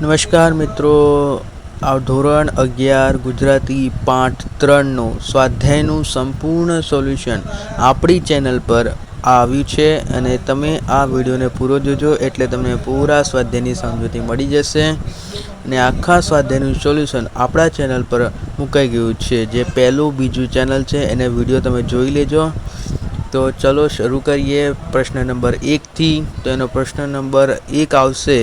નમસ્કાર મિત્રો. આ ધોરણ અગિયાર ગુજરાતી પાઠ ત્રણનું સ્વાધ્યાયનું સંપૂર્ણ સોલ્યુશન આપણી ચેનલ પર આવ્યું છે અને તમે આ વિડીયોને પૂરો જોજો એટલે તમને પૂરા સ્વાધ્યાયની સમજૂતી મળી જશે. અને આખા સ્વાધ્યાયનું સોલ્યુશન આપણા ચેનલ પર મુકાઈ ગયું છે. જે પહેલું બીજું ચેનલ છે, એને વીડિયો તમે જોઈ લેજો. તો ચલો શરૂ કરીએ પ્રશ્ન નંબર એકથી તો એનો પ્રશ્ન નંબર એક આવશે.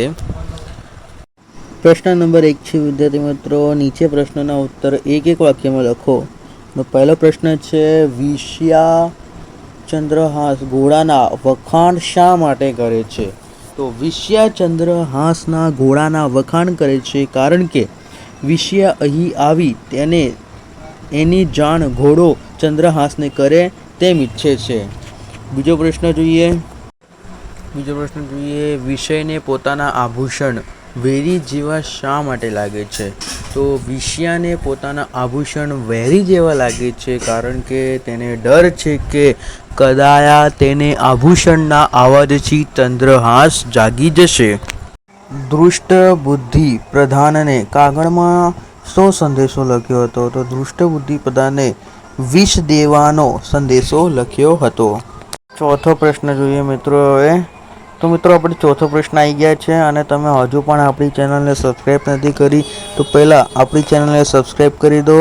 પ્રશ્ન નંબર એક છે, વિદ્યાર્થી મિત્રો. નીચે પ્રશ્નના ઉત્તર એક એક વાક્યમાં લખો. તો પહેલો પ્રશ્ન છે વિષ્યા ચંદ્રહાસ ઘોડાના વખાણ શા માટે કરે છે? તો વિષ્યા ચંદ્રહાસના ઘોડાના વખાણ કરે છે કારણ કે વિષ્યા અહીં આવી તેને, એની જાણ ઘોડો ચંદ્રહાસને કરે તેમ ઈચ્છે છે. બીજો પ્રશ્ન જોઈએ. બીજો પ્રશ્ન જોઈએ, વિષયને પોતાના આભૂષણ વેરી જેવા શા માટે લાગે છે? તો વિષયાને પોતાના આભૂષણ વેરી જેવા લાગે છે કારણ કે તેને ડર છે કે કદાયા તેને આભૂષણના અવાજથી તંદ્રહાસ જાગી જશે. દૃષ્ટ બુદ્ધિ પ્રધાનને કાગળમાં સો સંદેશો લખ્યો હતો. તો દૃષ્ટ બુદ્ધિ પ્રધાને વિષ દેવાનો સંદેશો લખ્યો હતો. ચોથો પ્રશ્ન જોઈએ મિત્રો હવે તો મિત્રો, આપણે ચોથો પ્રશ્ન આવી ગયા છે અને તમે હજુ પણ આપણી ચેનલને સબસ્ક્રાઈબ નથી કરી, તો પહેલાં આપણી ચેનલને સબસ્ક્રાઈબ કરી દો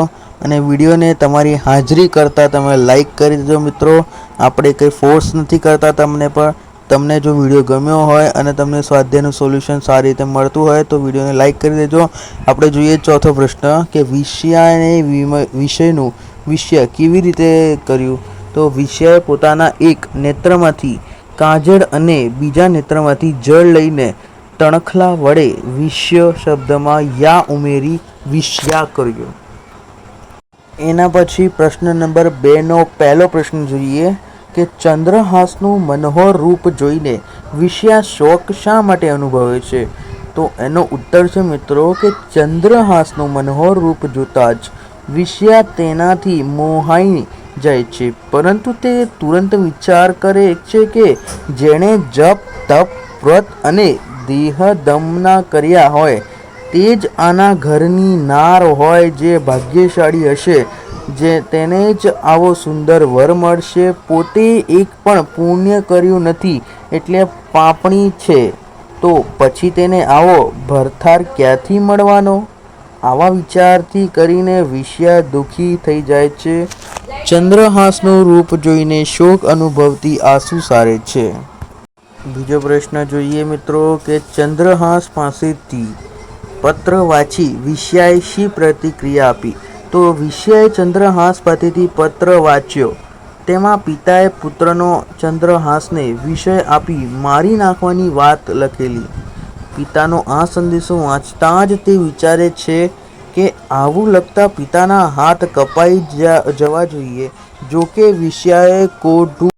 અને વિડીયોને તમારી હાજરી કરતાં તમે લાઈક કરી દેજો મિત્રો. આપણે કંઈ ફોર્સ નથી કરતા તમને પણ. તમને જો વીડિયો ગમ્યો હોય અને તમને સ્વાધ્યાયનું સોલ્યુશન સારી રીતે મળતું હોય, તો વિડીયોને લાઈક કરી દેજો. આપણે જોઈએ ચોથો પ્રશ્ન કે વિષયાને વિષયનું વિષય કેવી રીતે કર્યું? તો વિષય પોતાના એક નેત્રમાંથી કાજળ અને બીજા નેત્રમાંથી જળ લઈને તણખલા વડે વિષ્ય શબ્દમાં યા ઉમેરી વિષ્યા કર્યો. એના પછી પ્રશ્ન નંબર બેનો પહેલો પ્રશ્ન જોઈએ કે ચંદ્રહાસનું મનોહર રૂપ જોઈને વિષ્યા શોક શા માટે અનુભવે છે? તો એનો ઉત્તર છે મિત્રો કે ચંદ્રહાસનું મનોહર રૂપ જોતાં જ વિષ્યા તેનાથી મોહાઈ જાય છે. પરંતુ તે તુરંત વિચાર કરે છે કે જેણે જપ, તપ, વ્રત અને દેહદમના કર્યા હોય, તે જ આના ઘરની નાર હોય જે ભાગ્યશાળી હશે, જે તેને જ આવો સુંદર વર મળશે. પોતે એક પણ પુણ્ય કર્યું નથી એટલે પાપણી છે. તો પછી તેને આવો ભરથાર ક્યાંથી મળવાનો? આવા વિચારથી કરીને વિષયા દુઃખી થઈ જાય છે. ચંદ્રહાસનું રૂપ જોઈને શોક અનુભવતી આંસુ સારે છે. બીજો પ્રશ્ન જોઈએ મિત્રો કે ચંદ્રહાસ પાસેથી પત્ર વાંચી વિષયાએ શી પ્રતિક્રિયા આપી? તો વિષયાએ ચંદ્રહાસ પાસેથી પત્ર વાંચ્યો. તેમાં પિતાએ પુત્રનો ચંદ્રહાસને વિષય આપી મારી નાખવાની વાત લખેલી. પિતાનો આ સંદેશો વાંચતા જ તે વિચારે છે કે આવું લગતા પિતાના હાથ કપાઈ જવા જોઈએ. જો કે વિષયાએ કોઢું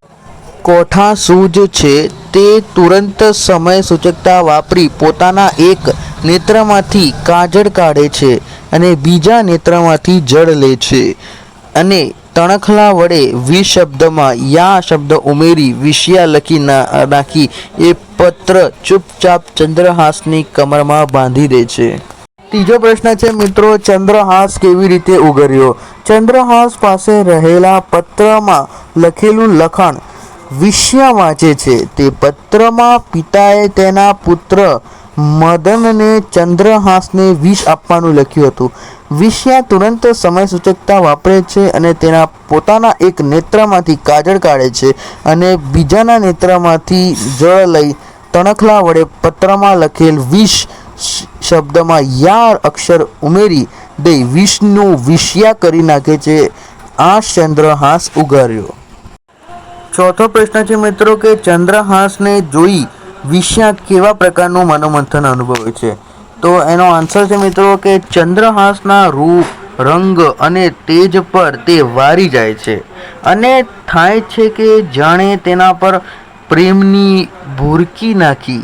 કોઠા સૂજ છે, તે તુરંત સમય સૂચકતા વાપરી પોતાના એક નેત્રમાંથી કાજળ કાઢે છે અને બીજા નેત્રમાંથી જળ લે છે. અને તણખલા વડે વિ શબ્દમાં યા શબ્દ ઉમેરી વિષયા લખી નાખી એ પત્ર ચૂપચાપ ચંદ્રહાસની કમરમાં બાંધી દે છે. ત્રીજો પ્રશ્ન છે, મિત્રો, ચંદ્રહાસ કેવી રીતે ઉગર્યો? ચંદ્રહાસ પાસે રહેલા પત્રમાં લખેલું લખાણ વિષ્યા વાંચે છે. તે પત્રમાં પિતાએ તેના પુત્ર મદનને ચંદ્રહાસને વિષ આપવાનું લખ્યું હતું. વિષ્યા તુરંત સમય સૂચકતા વાપરે છે અને તેના પોતાના એક નેત્રમાંથી કાજળ કાઢે છે અને બીજાના નેત્રમાંથી જળ લઈ તણખલા વડે પત્રમાં લખેલ વિષ શબ્દમાં યાર અક્ષર ઉમેરી દઈ વિષ્ણુ વિષ્યા કરી નાખે છે. આ ચંદ્રહાસ ઉગાર્યો. ચોથો પ્રશ્ન છે મિત્રો કે ચંદ્રહાસને જોઈ વિષ્યા કેવા પ્રકારનું મનોમંથન અનુભવે છે? તો એનો આન્સર છે મિત્રો કે ચંદ્રહાસના રૂપ, રંગ અને તેજ પર તે વારી જાય છે. અને થાય છે કે જાણે તેના પર પ્રેમની ભૂરકી નાખી.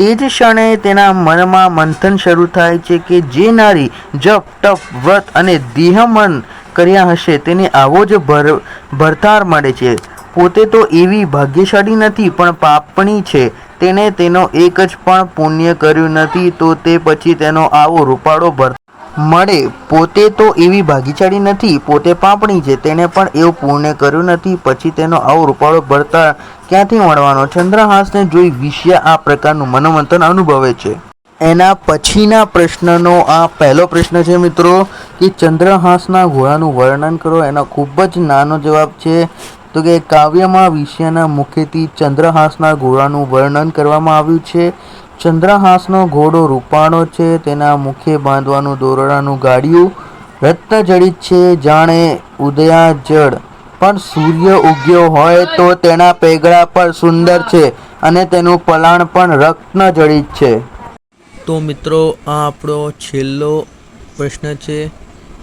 તે જ ક્ષણે તેના મનમાં મંથન શરૂ થાય છે કે જે નારી જપ, તપ, વ્રત અને દેહમન કર્યા હશે તેને આવો જ ભર, ભરતાર મળે છે. પોતે તો એવી ભાગ્યશાળી નથી, પણ પાપણી છે. તેણે તેનો એક જ પણ પુણ્ય કર્યું નથી, તો તે પછી તેનો આવો રૂપાળો ભર, મળે. પોતે તો એવી ભાગીચાળી નથી, પોતે પાપણી છે. તેણે પણ એવું પૂર્ણ કર્યું નથી, પછી તેનો આવો રૂપાળો ભરતા ક્યાંથી મળવાનો? ચંદ્રહાસને જોઈ વિષ્યા આ પ્રકારનું મનોમંથન અનુભવે છે. એના પછીના પ્રશ્નનો આ પહેલો પ્રશ્ન છે મિત્રો, કે ચંદ્રહાસના ઘોડાનું વર્ણન કરો. એનો ખૂબ જ નાનો જવાબ છે. તો કે કાવ્યમાં વિષયના મુખેથી ચંદ્રહાસના ઘોડાનું વર્ણન કરવામાં આવ્યું છે. ચંદ્રહાસનો ઘોડો રૂપાળો છે. તેના મુખે બાંધવાનું દોરડાનું ગાડિયું રત્નજડિત છે. જાણે ઉદયાજળ. પણ સૂર્ય ઉગ્યો હોય તો તેના પેગડા પર સુંદર છે અને તેનું પલાણ પણ રત્નજડિત છે. તો મિત્રો, આ આપણો છેલ્લો પ્રશ્ન છે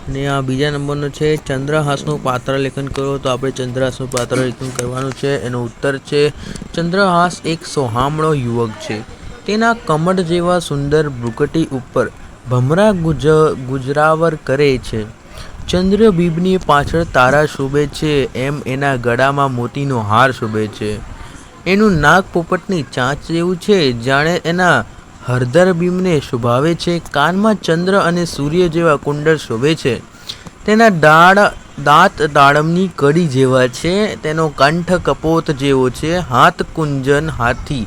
અને આ બીજા નંબરનો છે, ચંદ્રહાસનું પાત્ર લેખન કરો. તો આપણે ચંદ્રહાસનું પાત્ર લેખન કરવાનું છે. એનો ઉત્તર છે, ચંદ્રહાસ એક સોહામણો યુવક છે. તેના કમળ જેવા સુંદર ભ્રુકટી ઉપર ભમરા ગુજ, ગુજરાવર કરે છે. ચંદ્રબિંબની પાછળ તારા શોભે છે, એમ એના ગળામાં મોતીનો હાર શોભે છે. એનું નાક પોપટની ચાંચ જેવું છે, જાણે એના હરદર બીમને શોભાવે છે. કાનમાં ચંદ્ર અને સૂર્ય જેવા કુંડળ શોભે છે. તેના દાળ દાંત દાડમની કડી જેવા છે. તેનો કંઠ કપોત જેવો છે, હાથ કુંજન હાથી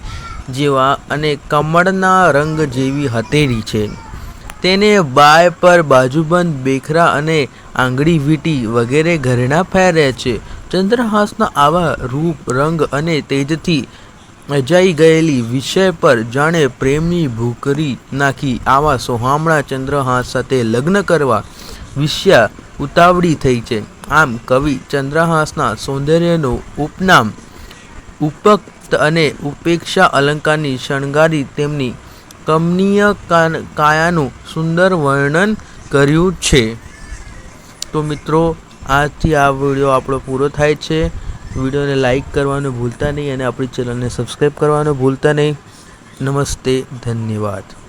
જેવા અને કમળના રંગ જેવી હથેળી છે. તેને બાય પર બાજુબંધ બેખરા અને આંગળી વીંટી વગેરે ઘરેણા પહેર્યા છે. ચંદ્રહાસના આવા રૂપ, રંગ અને તેજથી અજાઈ ગયેલી વિષય પર જાણે પ્રેમની ભૂખરી નાખી આવા સોહામણા ચંદ્રહાસ સાથે લગ્ન કરવા વિષ્યા ઉતાવળી થઈ છે. આમ કવિ ચંદ્રહાસના સૌંદર્યનું ઉપનામ, ઉપક્ત અને ઉપેક્ષા અલંકારની શણગારી તેમની કમનીય કાયાનું સુંદર વર્ણન કર્યું છે. તો મિત્રો, આજથી આ વીડિયો આપણો પૂરો થાય છે. વિડીયોને લાઈક કરવાનું ભૂલતા નહીં અને આપણી ચેનલને સબસ્ક્રાઈબ કરવાનું ભૂલતા નહીં. નમસ્તે, ધન્યવાદ.